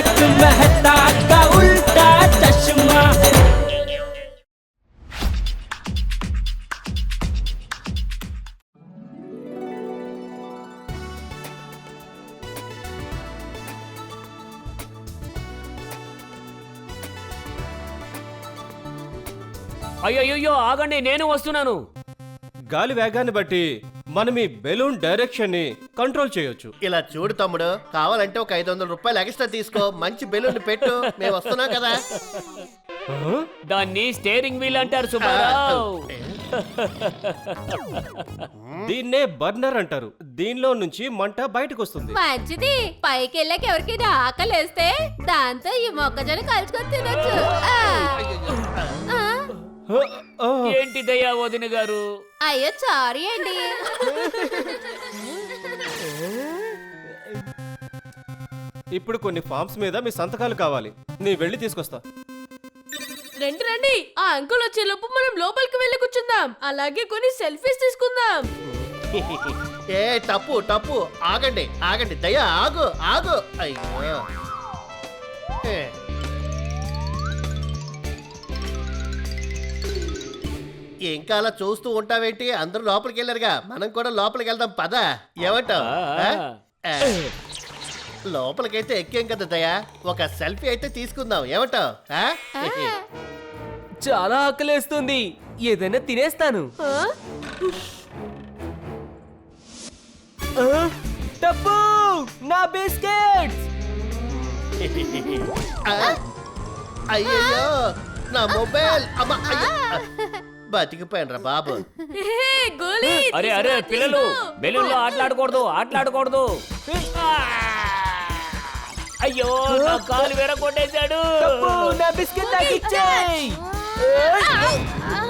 तारक मेहता का उल्टा चश्मा అయ్యో ఆగండి నేను వస్తున్నాను గాలి వేగాన్ని బట్టి మనం ఈ బెలూన్ డైరెక్షన్ని కంట్రోల్ చేయొచ్చు. ఇలా చూడు తమ్ముడు కావాలంటే ఒక ఐదు వందల రూపాయలు ఎక్స్ట్రా తీసుకో. మంచి బెలూన్ పెట్టు. మేము వస్తున్నాం కదా. దాన్ని స్టేరింగ్ వీల్ అంటారు సుబ్బారావు. దీన్నే బర్నర్ అంటారు. దీనిలో నుంచి మంట బయటకు వస్తుంది మంచిది. పైకి వెళ్ళాక ఎవరికైనా ఆకలేస్తే దాంతో ఈ మొక్కజొన్న కలుసుకొని తినొచ్చు. ఏంటి దయ్యా వదిన గారు? అయ్యో సారీ అండి. ఇప్పుడు కొన్ని ఫామ్స్ మీద మీ సంతకాలు కావాలి. నీ వెళ్ళి తీసుకొస్తా. రండి రండి. ఆ అంకుల్ వచ్చే లోపు మనం లోపలికి వెళ్ళి కూర్చుందాం. అలాగే కొన్ని సెల్ఫీస్ తీసుకుందాం. ఏ తప్పు తప్పు ఆగండి ఆగండి. దయ్యా ఆగు ఆగు. అయ్యో. ఇంకా అలా చూస్తూ ఉంటావేంటి? అందరూ లోపలికి వెళ్ళారుగా. మనం కూడా లోపలికి వెళ్దాం పద. ఏమంటావ్. లోపలికైతే ఎక్కాం కదా దయా? ఒక సెల్ఫీ అయితే తీసుకుందాం. ఏమంటావ్? ఆ? చాలా ఆకలేస్తుంది. ఏదైనా తినేస్తాను? డబ్బు నా బిస్కెట్స్! ఆ? అయ్యయ్యో! నా మొబైల్! అమ్మ అయ్యో! బతికిపోయాను రా బాబు అరే అరే పిల్లలు. బెలూన్లో ఆటలాడకూడదు ఆటలాడకూడదు! అయ్యో నా కాలు విరగొట్టేశాడు డబ్బు నా బిస్కెట్ నాకు ఇచ్చేయ్ ఆ?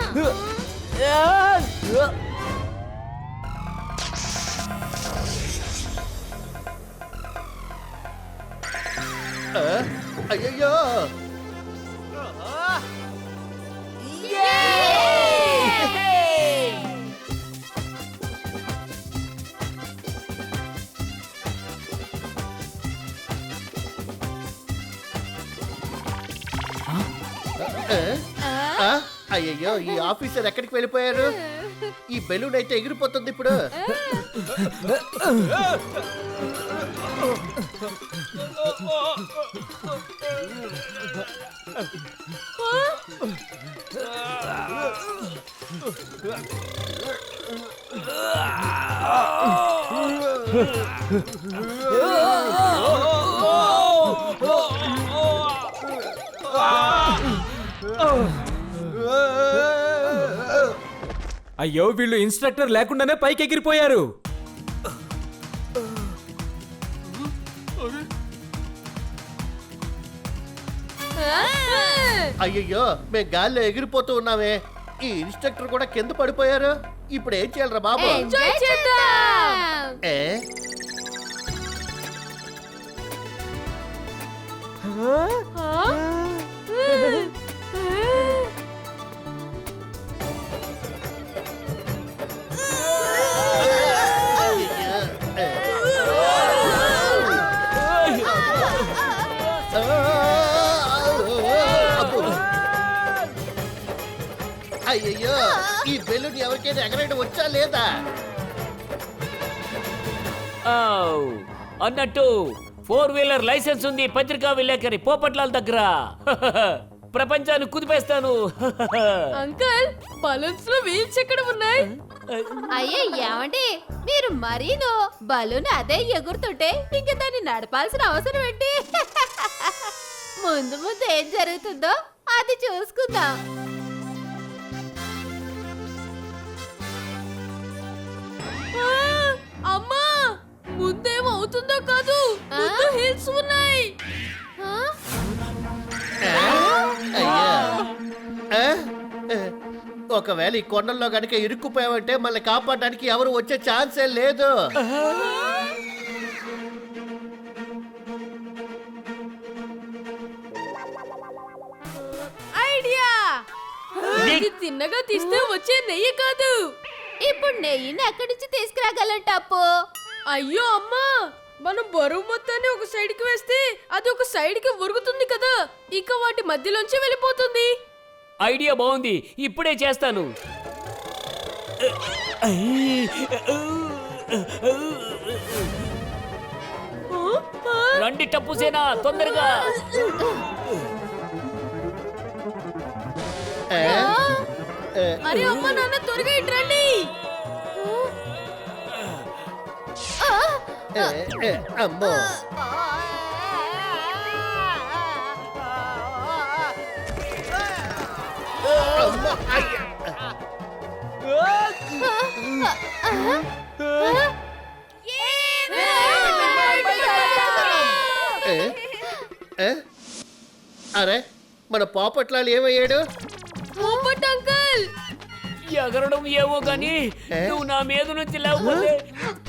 అయ్యయ్యో ఈ ఆఫీసర్ ఎక్కడికి వెళ్ళిపోయారు? ఈ బెలూన్ అయితే ఎగిరిపోతుంది ఇప్పుడు. అయ్యో వీళ్ళు ఇన్స్ట్రక్టర్ లేకుండానే పైకి ఎగిరిపోయారు? అయ్యయ్యో మేము గాల్లో ఎగిరిపోతూ ఉన్నామే. ఈ ఇన్స్ట్రక్టర్ కూడా కింద పడిపోయారు. ఇప్పుడు ఏం చేయాలరా బాబు? ఏ? ఆ? ఎవరికైనా ఎగరేయడం వచ్చా లేదా. అన్నట్టు ఫోర్ వీలర్ లైసెన్స్ ఉంది పత్రికా విలేకరి పోపట్లాల దగ్గర. ప్రపంచాన్ని కుదిపేస్తాను. అంకుల్ బలూన్స్లో వీల్స్ ఎక్కడ ఉన్నాయి? అయ్యో ఏమండి? మీరు మరీను బలూన్ అదే ఎగురుతుంటే ఇంక దాన్ని నడపాల్సిన అవసరం ఏంటి? ముందు ముందు ఏం జరుగుతుందో అది చూసుకుందాం. అమ్మా ముందేం అవుతుందో కాదు. ముందు హిల్స్ ఉన్నాయి? ఒకవేళ ఈ కొండల్లో గనుక ఇరుక్కుపోయామంటే మళ్ళీ కాపాడడానికి ఎవరు వచ్చే ఛాన్సే లేదు. ఐడియా! తిన్నగా తీస్తే వచ్చే నెయ్యి కాదు. ఇప్పుడు నెయ్యిని ఎక్కడి నుంచి తీసుకురాగలం టప్పు అయ్యో అమ్మా! మనం బరువు మొత్తాన్ని ఒక సైడ్కి వేస్తే అది ఒక సైడ్కి ఉరుగుతుంది కదా. ఇక వాటి మధ్యలోంచి వెళ్ళిపోతుంది. ఐడియా బాగుంది. ఇప్పుడే చేస్తాను. రండి టప్పు సేనా తొందరగా. అరే అమ్మ నాన్న త్వరగా ఇటు రండి ఏ, ఏ, అమ్మో? అరే మన పాపట్లాలు ఏమయ్యాడు? పోపట్ అంకల్. ఎగరడం ఏమో కానీ? నువ్వు నా మీద నుంచి లేకపోతే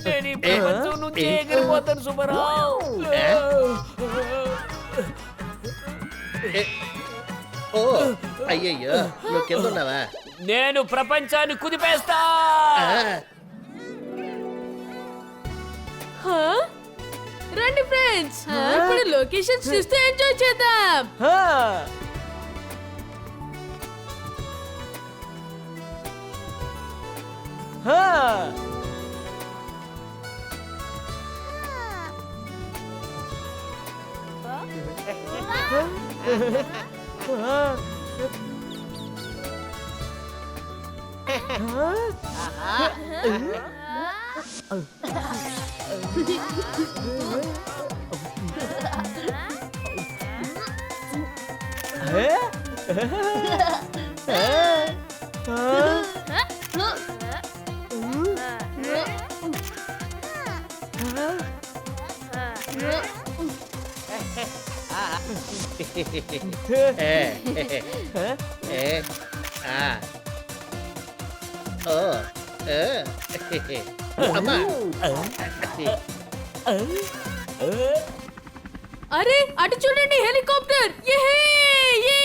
నేను ఈ ప్రపంచం నుంచి ఎగిరిపోతాను సుబ్బారావు. ఓ అయ్యయ్యో నువ్వు కింద ఉన్నావా? నేను ప్రపంచాన్ని కుదిపేస్తా? రండి ఫ్రెండ్స్ ఇప్పుడు లొకేషన్స్ చూస్తే ఎంజాయ్ చేద్దాం. Ha! Hả? Hả? Hả? ఏ, ఏ, ఆ. ఓ, ఏ, అమ్మా. అరే అటు చూడండి హెలికాప్టర్. యెహే! యే!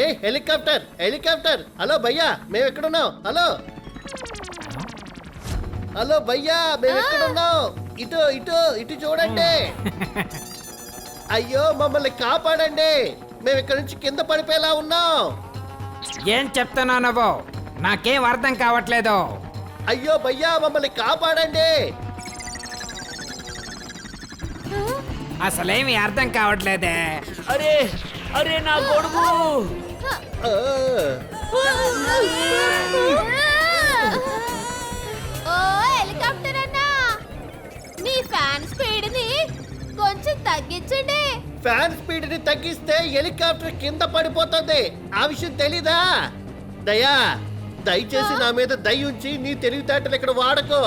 ఏ హెలికాప్టర్ హెలికాప్టర్. హలో భయ్యా మేము ఎక్కడున్నాం? హలో. హలో భయ్యా మేము ఎక్కడున్నాం? ఇటు ఇటు ఇటు చూడండి. అయ్యో మమ్మల్ని కాపాడండి. మేము ఇక్కడ నుంచి కింద పడిపోయేలా ఉన్నాం. ఏం చెప్తున్నావు నువ్వు? నాకేం అర్థం కావట్లేదు. అయ్యో భయ్యా మమ్మల్ని కాపాడండి. అసలేమి అర్థం కావట్లేదే. అరే అరే నా కొడుకు. ఆ, ఓ హెలికాప్టర్ అన్నా. మీ ఫ్యాన్ స్పీడ్ని కొంచెం తగ్గించండి. ఫ్యాన్ స్పీడ్ని తగ్గిస్తే హెలికాప్టర్ కింద పడిపోతుంది. ఆ విషయం తెలీదా? దయా దయచేసి నా మీద దయ ఉంచి నీ తెలివితేటలు ఇక్కడ వాడకో.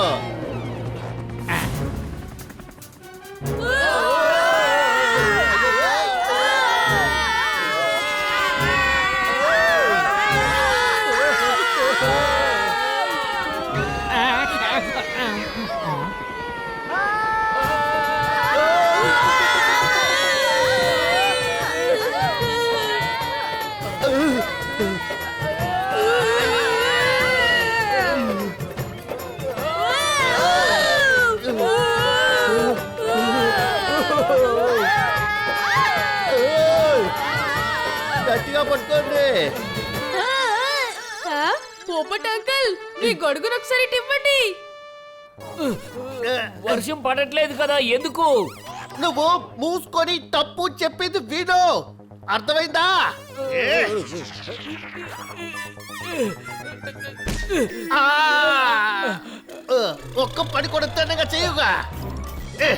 గట్టిగా పట్టుకోండి. హా? పోపట్ అంకల్ మీ గొడుగును ఒకసారి ఇవ్వండి వర్షం పడట్లేదు కదా ఎందుకు? నువ్వు మూసుకొని తప్పు చెప్పింది విను. అర్థమైందా? ఒక్క పని కూడా తిన్నగా చేయుగా. ఏ.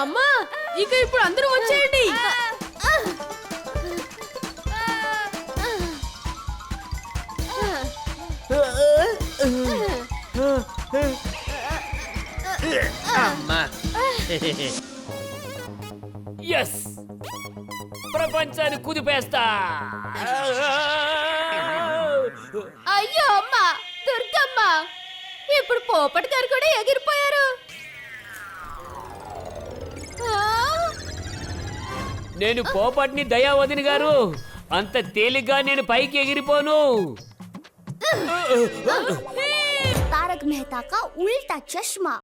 అమ్మా ఇక ఇప్పుడు అందరూ వచ్చేయండి. అమ్మా. ఎస్ ప్రపంచాన్ని కుదిపేస్తా. అయ్యో అమ్మా దుర్గమ్మ. ఇప్పుడు పోపటి గారు కూడా ఎగిరిపోయారు. నేను పోపటిని దయావదిని గారు అంత తేలిగ్గా నేను పైకి ఎగిరిపోను. తారక్ మెహతా కా ఉల్టా చష్మా.